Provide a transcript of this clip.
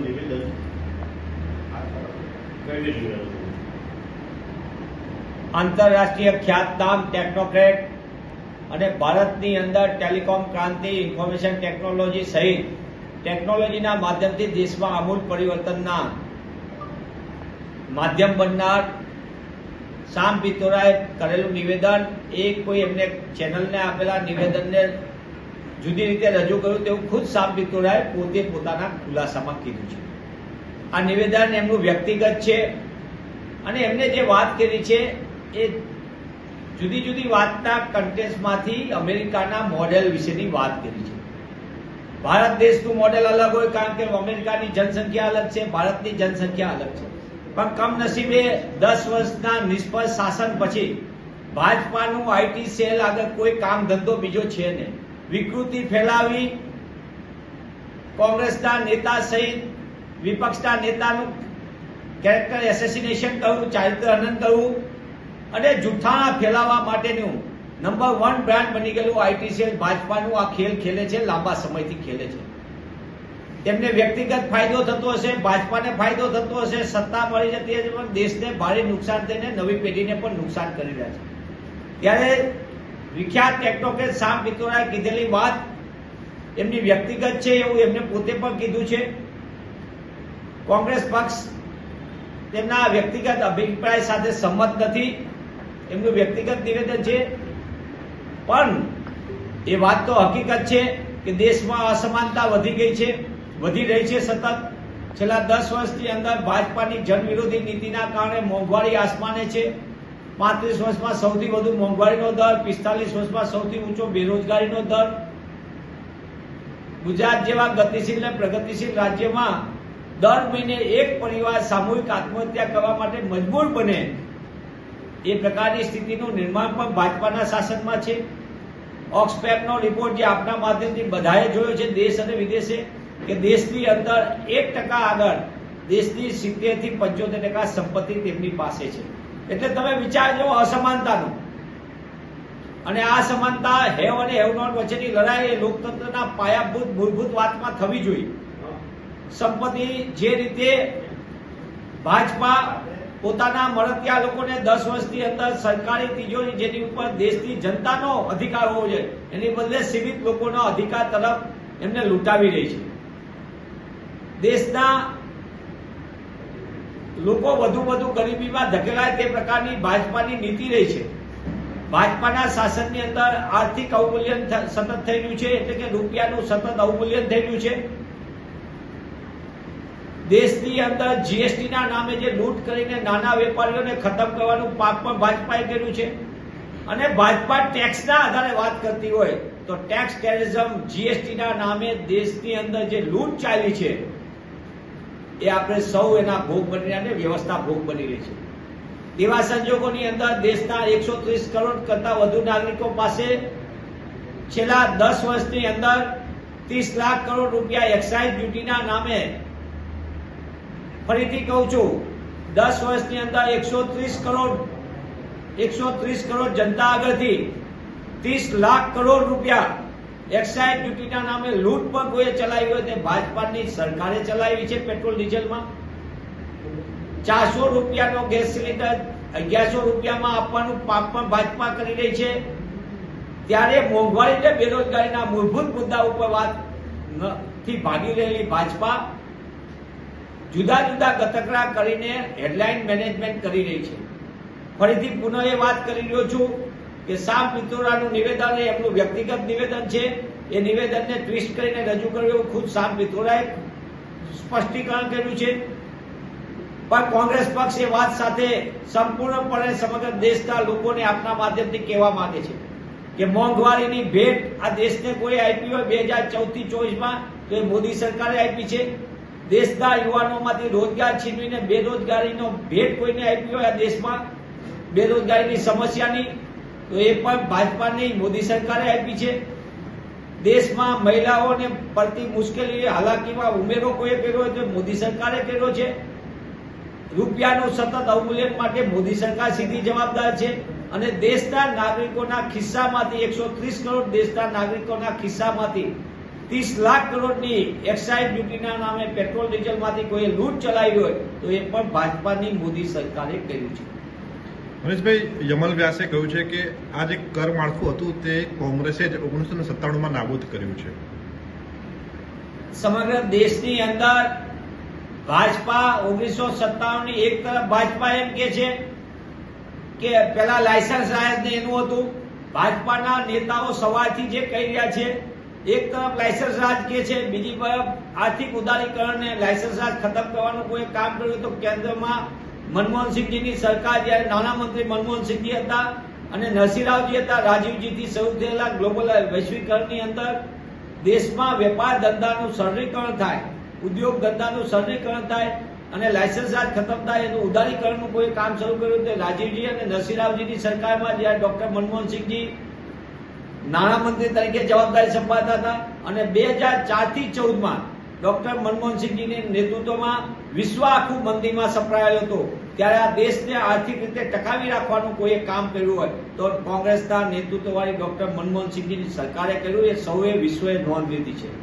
નિવેદન આંતરરાષ્ટ્રીય ખ્યાતનામ ટેકનોક્રેટ અને ભારતની અંદર ટેલિકોમ ક્રાંતિ ઇન્ફોર્મેશન ટેકનોલોજી સહિત ટેકનોલોજીના માધ્યમથી દેશમાં આમૂલ પરિવર્તનના માધ્યમ બનનાર શામ પિતોરાએ કરેલું નિવેદન. એ કોઈ એમને ચેનલને આપેલા નિવેદનને જુદી રીતે રજૂ કર્યું તેવું ખુદ શામ પિત્તોરાએ પોતે પોતાના ખુલાસામાં કીધું છે. આ નિવેદન એમનું વ્યક્તિગત છે અને એમને જે વાત કરી છે એ જુદી જુદી વાતના કન્ટેસ્ટમાંથી અમેરિકાના મોડેલ વિશેની વાત કરી છે. ભારત દેશનું મોડેલ અલગ હોય કારણ કે અમેરિકાની જનસંખ્યા અલગ છે, ભારતની જનસંખ્યા અલગ છે. પણ કમનસીબે દસ વર્ષના નિષ્ફળ શાસન પછી ભાજપાનું આઈટી સેલ આગળ કોઈ કામ ધંધો બીજો છે નહીં. વિકૃતિ ફેલાવી કોંગ્રેસના નેતા સહિત વિપક્ષના નેતાનું કેરેક્ટર એસેસિનેશન કરવું ચારિત્ર હનન કરવું અને જૂઠાણા ફેલાવવા માટેનું નંબર વન બ્રાન્ડ બની ગયેલું આઈટીસીએલ ભાજપાનું આ ખેલ ખેલે છે, લાંબા સમયથી ખેલે છે. તેમને વ્યક્તિગત ફાયદો થતો હશે, ભાજપાને ફાયદો થતો હશે, સત્તા મળી જતી હશે, પણ દેશને ભારે નુકસાન થઈને નવી પેઢીને પણ નુકસાન કરી રહ્યા છે. ત્યારે વિખ્યાત એડવોકેટ શામ પિત્તોરાએ કીધેલી વાત એમની વ્યક્તિગત છે એવું એમને પોતે પણ કીધું છે. કોંગ્રેસ પક્ષ તેમના વ્યક્તિગત અભિપ્રાય સાથે સંમત નથી. એમનું વ્યક્તિગત નિવેદન છે. પણ એ વાત તો હકીકત છે કે દેશમાં અસમાનતા વધી ગઈ છે, વધી રહી છે સતત. છેલ્લા દસ વર્ષની અંદર ભાજપાની જનવિરોધી નીતિના કારણે મોંઘવારી આસમાને છે. પાંત્રીસ વર્ષમાં સૌથી વધુ મોંઘવારીનો દર, પિસ્તાલીસ વર્ષમાં સૌથી ઊંચો બેરોજગારીનો દર. ગુજરાત જેવા ગતિશીલ અને પ્રગતિશીલ રાજ્યમાં દર મહિને એક પરિવાર સામૂહિક આત્મહત્યા કરવા માટે મજબૂર બને. એ પ્રકારની સ્થિતિનું નિર્માણ પણ ભાજપાના શાસનમાં છે. ઓક્સફેમનો રિપોર્ટ જે આપના માધ્યમથી બધાએ જોયો છે, દેશ અને વિદેશે, કે દેશની અંદર એક ટકા આગળ દેશની સિત્તેરથી પંચોતેર ટકા સંપત્તિ તેમની પાસે છે. એટલે તમે વિચારજો અસમાનતાનું. અને આ સમાનતા હેવ અને હેવ નોટ વચ્ચેની લડાઈ એ લોકતંત્રના પાયાભૂત, મૂળભૂત વાતમાં થવી જોઈએ. સંપત્તિ જે રીતે ભાજપા પોતાના મળતિયા લોકોને દસ વર્ષની અંદર સરકારી તિજોરી જેની ઉપર દેશની જનતાનો અધિકાર હોવો જોઈએ, એની બદલે સીમિત લોકોનો અધિકાર તરફ એમને લૂંટાવી રહી છે. દેશના લોકો વધુ વધુ ગરીબીમાં ધકેલાય તે પ્રકારની ભાજપાની નીતિ રહી છે. ભાજપાના શાસનની અંદર આર્થિક અવમૂલ્યન સતત રહ્યું છે એટલે કે રૂપિયાનું સતત અવમૂલ્યન થઈ છે. દેશની અંદર જીએસટીના નામે જે લૂંટ કરીને નાના વેપારીઓને ખતમ કરવાનું પાપ પણ ભાજપાએ કર્યું છે. અને ભાજપા ટેક્સના આધારે વાત કરતી હોય તો ટેક્સ ટેરિઝમ જીએસટીના નામે દેશની અંદર જે લૂંટ ચાલી છે એ આપણે સૌ એના ભોગ બની રહ્યા વ્યવસ્થા ભોગ બની રહી છે. એવા સંજોગોની અંદર દેશના એકસો ત્રીસ કરોડ કરતા વધુ નાગરિકો પાસે છેલ્લા દસ વર્ષની અંદર ત્રીસ લાખ કરોડ રૂપિયા એક્સાઇઝ ડ્યુટીના નામે ફરીથી કહું છું, દસ વર્ષની અંદર એકસો ત્રીસ કરોડ, એકસો ત્રીસ કરોડ જનતા આગળથી ત્રીસ લાખ કરોડ રૂપિયા એક્સાઇઝ ડ્યુટીના નામે લૂંટ પણ કોઈએ ચલાવી હોય તે ભાજપાની સરકારે ચલાવી છે પેટ્રોલ ડીઝલમાં. ચારસો રૂપિયાનો ગેસ સિલિન્ડર અગિયારસો રૂપિયામાં આપવાનું પાપ પણ ભાજપા કરી રહી છે. ત્યારે મોંઘવારી અને બેરોજગારીના મૂળભૂત મુદ્દા ઉપર વાતથી ભાગી રહેલી ભાજપા. જુદા જુદા ગતકરા કરીને હેડલાઇન મેનેજમેન્ટ કરી રહી છે. ફરીથી પુનઃ એ વાત કરી રહ્યો છું. કે સાપ પિત્તોરાનું નિવેદન એ એમનું વ્યક્તિગત નિવેદન છે. એ નિવેદનને ટ્વિસ્ટ કરીને રજૂ કર્યું ખુદ સાપ પિત્તોરાએ સ્પષ્ટીકરણ કર્યું છે. પણ કોંગ્રેસ પક્ષ એ વાત સાથે સંપૂર્ણપણે સમગ્ર દેશના લોકોને આપના માધ્યમથી કહેવા માંગે છે કે મોંઘવારીની ભેટ આ દેશને કોઈ આપી હોય બે હજાર ચૌદથી ચોવીસમાં, તો એ મોદી સરકારે આપી છે. દેશના યુવાનોમાંથી રોજગાર છીનવીને બેરોજગારીનો ભેટ કોઈને આપી હોય આ દેશમાં, બેરોજગારીની સમસ્યાની તો એ પણ ભાજપાની મોદી સરકારે આપી છે. દેશમાં મહિલાઓને પડતી મુશ્કેલી હાલાકીમાં ઉમેરો કોઈ કર્યો હોય તો મોદી સરકારે કર્યો છે. રૂપિયાનું સતત અવમૂલ્યન માટે મોદી સરકાર સીધી જવાબદાર છે અને દેશના નાગરિકોના ખિસ્સામાંથી એકસો ત્રીસ કરોડ દેશના નાગરિકોના ખિસ્સામાંથી ત્રીસ લાખ કરોડની એક્સાઇઝ ડ્યુટીના નામે પેટ્રોલ ડીઝલમાંથી કોઈ લૂંટ ચલાવી હોય તો એ પણ ભાજપાની મોદી સરકારે કર્યું છે. મનીષભાઈ, યમલ વ્યાસે કહ્યું છે કે આ જે કર માળખું હતું તે કોંગ્રેસે જ ઓગણીસો ને સત્તાણુંમાં નાબૂદ કર્યું છે. સમગ્ર દેશની અંદર ભાજપા ઓગણીસો સત્તાવનની એક તરફ ભાજપા એમ કે છે કે પેલા લાયસન્સ ને એનું હતું. ભાજપાના નેતાઓ સવારથી જે કહી રહ્યા છે, એક તરફ લાયસન્સ રાજ કે છે, બીજી તરફ આર્થિક ઉદારીકરણ ને લાયસન્સ રાજ ખતમ કરવાનું કોઈ કામ કર્યું તો કેન્દ્રમાં મનમોહનસિંહજીની સરકાર જ્યારે નાણામંત્રી મનમોહનસિંહજી હતા અને નરસિંહરાવજી હતા, રાજીવજીથી શરૂ થયેલા ગ્લોબલ વૈશ્વિકરણની અંદર દેશમાં વેપાર ધંધાનું સરળીકરણ થાય, ઉદ્યોગ ધંધાનું સરળીકરણ થાય અને લાયસન્સ રાજ ખતમ થાય, એનું ઉદારીકરણનું કોઈ કામ શરૂ કર્યું તે રાજીવજી અને નરસિંહરાવજીની સરકારમાં જ્યારે ડોક્ટર મનમોહનસિંહજી નાણામંત્રી તરીકે જવાબદારી સંભાળતા હતા અને બે હજાર ચારથી ચૌદમાં ડોક્ટર મનમોહનસિંહજીની નેતૃત્વમાં વિશ્વ આખું મંદીમાં સપડાયેલો હતો. ત્યારે આ દેશને આર્થિક રીતે ટકાવી રાખવાનું કોઈએ કામ કર્યું હોય, તો કોંગ્રેસના નેતૃત્વવાળી ડોક્ટર મનમોહનસિંહજીની સરકારે કર્યું. એ સૌએ વિશ્વએ નોંધ લીધી છે.